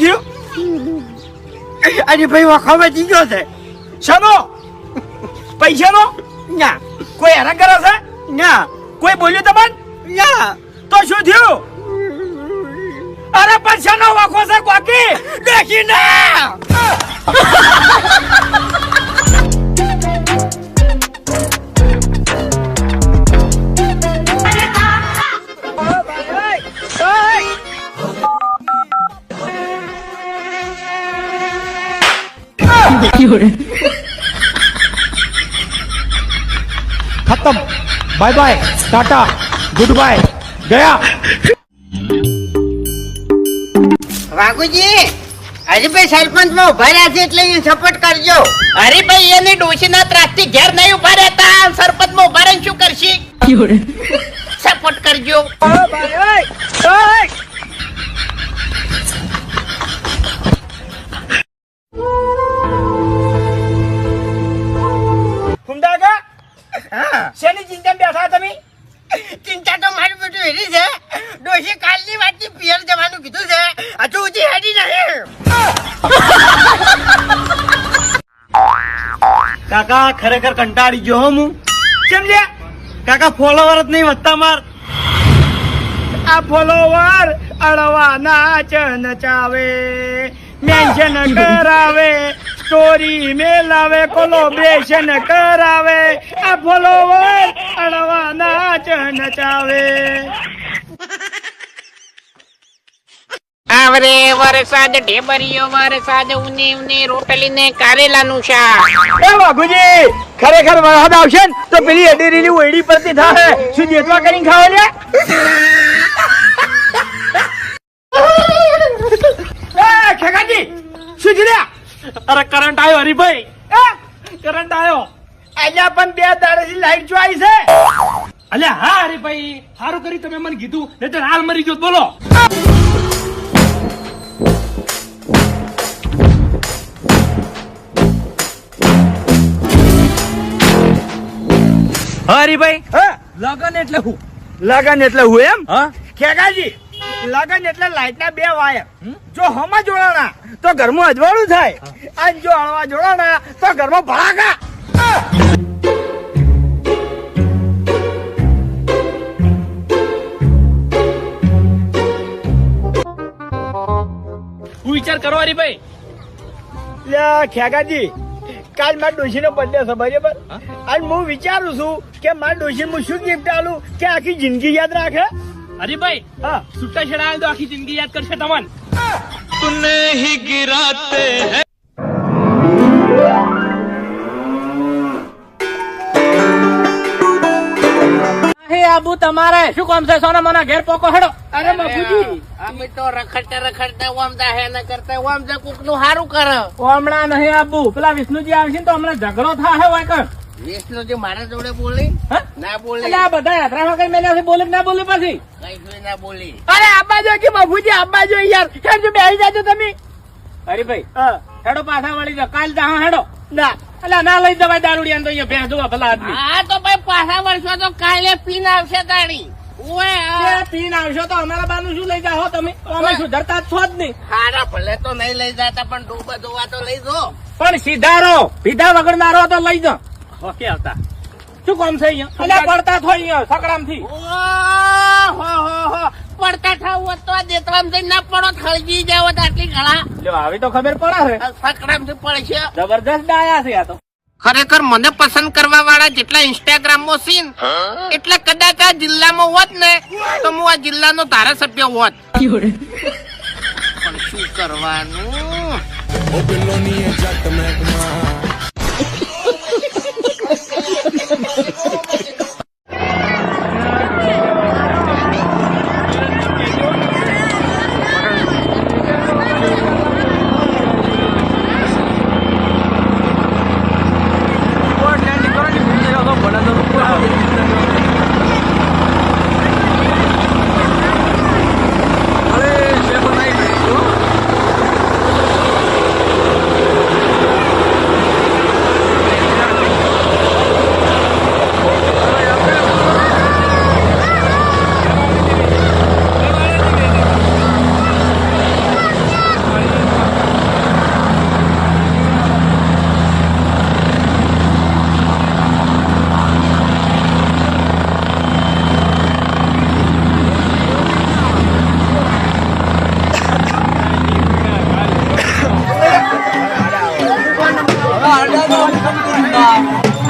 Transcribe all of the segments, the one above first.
શું અરે ભાઈ વખાવે જીજો છે. શાનો? પૈસાનો? ના કોઈ હેરાન કરે છે? ના કોઈ બોલ્યું તમને? ના તો શું થયું? અરે પૈસાનો વખો છે કોકી દેખી ના! ખતમ bye bye tata good bye ગયા વાઘુજી હરીભાઈ સરપંચમાં ઊભા રહ્યા છે એટલે એને સપોર્ટ કરજો. હરીભાઈ એની ત્રાસ ત્રાસથી ઘેર નહીં ઊભા રહેતા. સરપંચમાં ઊભા રહીને શું કરશે? સપોર્ટ કરજો. ડોશી કાલની વાતથી પિયર જવાનું કીધું છે. હજુ સુધી હેડી નહીં કાકા, ખરેખર કંટાળી ગયો હો હું. સમજ્યા કાકા ફોલોવર જ નહીં વધતા માર. આ ફોલોવર અડવાના ચન ચાવે મેન્શન કરાવે સ્ટોરી મેલાવે કોલોબ્રેશન કરાવે. આ ફોલોવર અડવાના ચન નચાવે આવરે વરસાદ ઢેબરીઓ વરસાદ ઉની ઉની રોટલી ને કારેલાનું શાક. એ વાઘુજી ખરેખર વરસાદ આવશે ને તો પેલી અડેરીની ઓયડી પરથી થાય શું જેતવા કરીને ખાવા લે એ ખેગાજી શું જીડ્યા અરે કરંટ આવ્યો હરીભાઈ. એ કરંટ આવ્યો અલ્યા પણ બે દાડેથી લાઈટ જો આવી છે. અલ્યા હા હરીભાઈ સારું કરી તમે મને કીધું. નહીતર હાલ મરી ગયો બોલો. હરીભાઈ? લગન એટલે હું. લગન એટલે હું એમ? ખેગાજી લગન એટલે લાઈટ ના બે વાયર. જો હમા જોડાણા તો ઘરમાં અજવાળું થાય. અને જો હળવા જોડાણા તો ઘરમાં ભડાકા. હું વિચાર કરો હરીભાઈ. ભાઈ ખેગાજી કાલ મારા ડોશીનો બર્થડે છે બરાબર? અને હું વિચારું છું કે મારા ડોશી હું શું ગિફ્ટ આલું કે આખી જિંદગી યાદ રાખે? અરે ભાઈ હા. છૂટા છેડા તો આખી જિંદગી યાદ કરશે તમને. હે આબુ તમારે શું કામ છે? સોના મને ઘેર પોકો હડો. અરે બાપુજી. અમે તો રખડતા રખડતા ઓમતા હે ને કરતા ઓમતા કુકનું હારું કરે. ઓમણા નહીં આબુ પેલા વિષ્ણુજી આવશે તો હમણાં ઝઘડો થાય હોય કણ વિષ્ણુ જે મારા જોડે બોલી? ના બોલી. એટલે આ બધા યાત્રા વગર મેલ્યા છે? બોલે ના બોલી પછી? કઈ જોઈ ના બોલી. અરે આબાજો કે બાપુજી આબાજો યાર. કેમ જો બેસી જાજો તમે. અરે ભાઈ હેડો પાછા વળી જાઓ. કાલ જા હેડો. ના. એટલે ના લઈ દવાય દારૂડિયા તો અહીંયા ભેંસ જોવા ભલા આદમી. હા તો ભાઈ પાછા વર્ષો તો કાલે પીન આવશે તાણી પીન આવશો તો અમારા બાનું શું લઈ જાઓ તમે? અમે સુધરતા જ છો જ નહીં. હારા ભલે તો નહીં લઈ જતા પણ ડૂબા ધોવા તો લઈ જો. પણ સીધારો પીધા વગર નારો તો લઈ જાઓ. ઓકે આવતા? શું કામ છે અહીંયા? પડતા થો અહીંયા સકડામથી ઓહો હો હો. પડતા થાવ હોત તો આ દેતરામ જઈને ના પડો ખળગી જાવ આટલી ગળા. લ્યો આવી તો ખબર પડે છે સકડામથી પડશે. જબરદસ્ત ડાયા છે આ તો. ખરેખર મને પસંદ કરવા વાળા જેટલા ઇન્સ્ટાગ્રામમાં સીન એટલા કદાચ આ જિલ્લામાં હોત ને તો હું આ જિલ્લાનો ધારાસભ્ય હોત. પણ શું કરવાનું?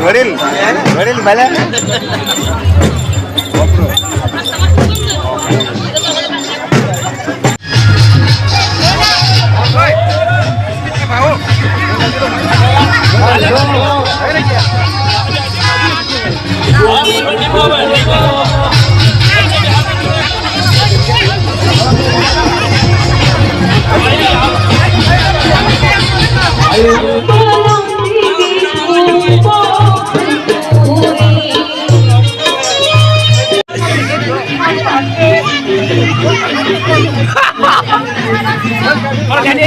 વડીલ ભલે ગાડી કરો તમે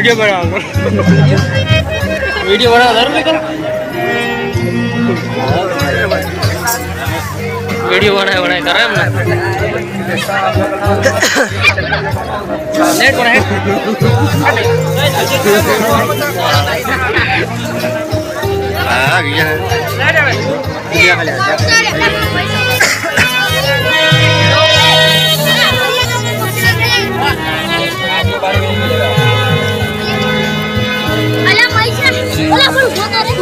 વીડિયો બનાવો વીડિયો બનાવો વીડિયો બનાય બનાય કરે એમ ને? નેટ બનાય. હા ગયા અલા ઓલા પણ જોતા રે